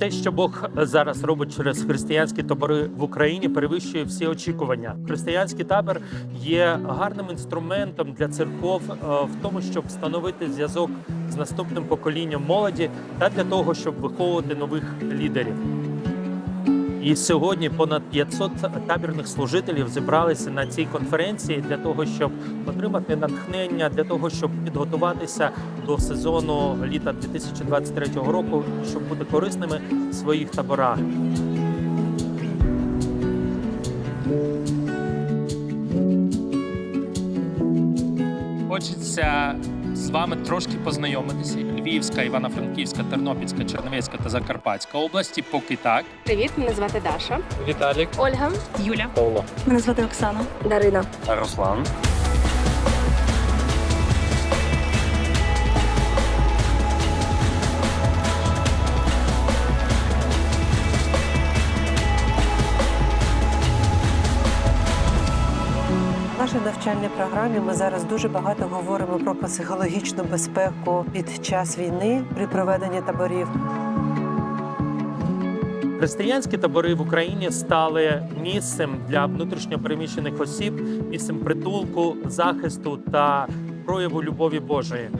Те, що Бог зараз робить через християнські табори в Україні, перевищує всі очікування. Християнський табір є гарним інструментом для церков е, в тому, щоб встановити зв'язок з наступним поколінням молоді та для того, щоб виховувати нових лідерів. І сьогодні понад 500 табірних служителів зібралися на цій конференції для того, щоб отримати натхнення, для того, щоб підготуватися до сезону літа 2023 року, щоб бути корисними в своїх таборах. Хочеться з вами трошки познайомитися. Львівська, Івано-Франківська, Тернопільська, Чернівецька та Закарпатська області. Поки так. Привіт, мене звати Даша. Віталік, Ольга. Юля. Павло. Мене звати Оксана. Дарина. Руслан. Нашій навчальній програмі ми зараз дуже багато говоримо про психологічну безпеку під час війни при проведенні таборів. Християнські табори в Україні стали місцем для внутрішньопереміщених осіб, місцем притулку, захисту та прояву любові Божої.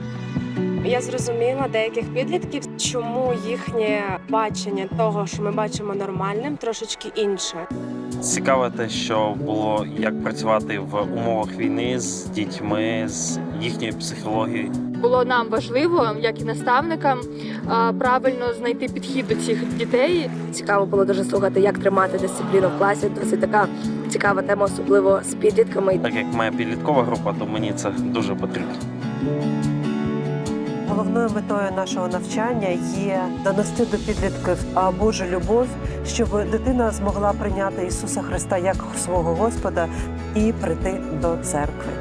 Я зрозуміла деяких підлітків, чому їхнє бачення того, що ми бачимо нормальним, трошечки інше. Цікаве те, що було як працювати в умовах війни з дітьми, з їхньою психологією. Було нам важливо, як і наставникам, правильно знайти підхід до цих дітей. Цікаво було дуже слухати, як тримати дисципліну в класі. Досить така цікава тема, особливо з підлітками. Так як моя підліткова група, то мені це дуже потрібно. Головною метою нашого навчання є донести до підлітків Божу любов, щоб дитина змогла прийняти Ісуса Христа як свого Господа і прийти до церкви.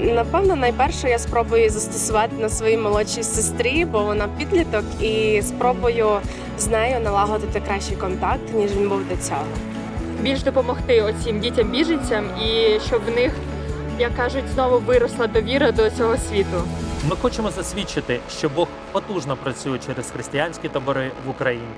Напевно, найперше я спробую застосувати на своїй молодшій сестрі, бо вона підліток, і спробую з нею налагодити кращий контакт, ніж він був до цього. Більш допомогти оцім дітям-біженцям і щоб в них, як кажуть, знову виросла довіра до цього світу. Ми хочемо засвідчити, що Бог потужно працює через християнські табори в Україні.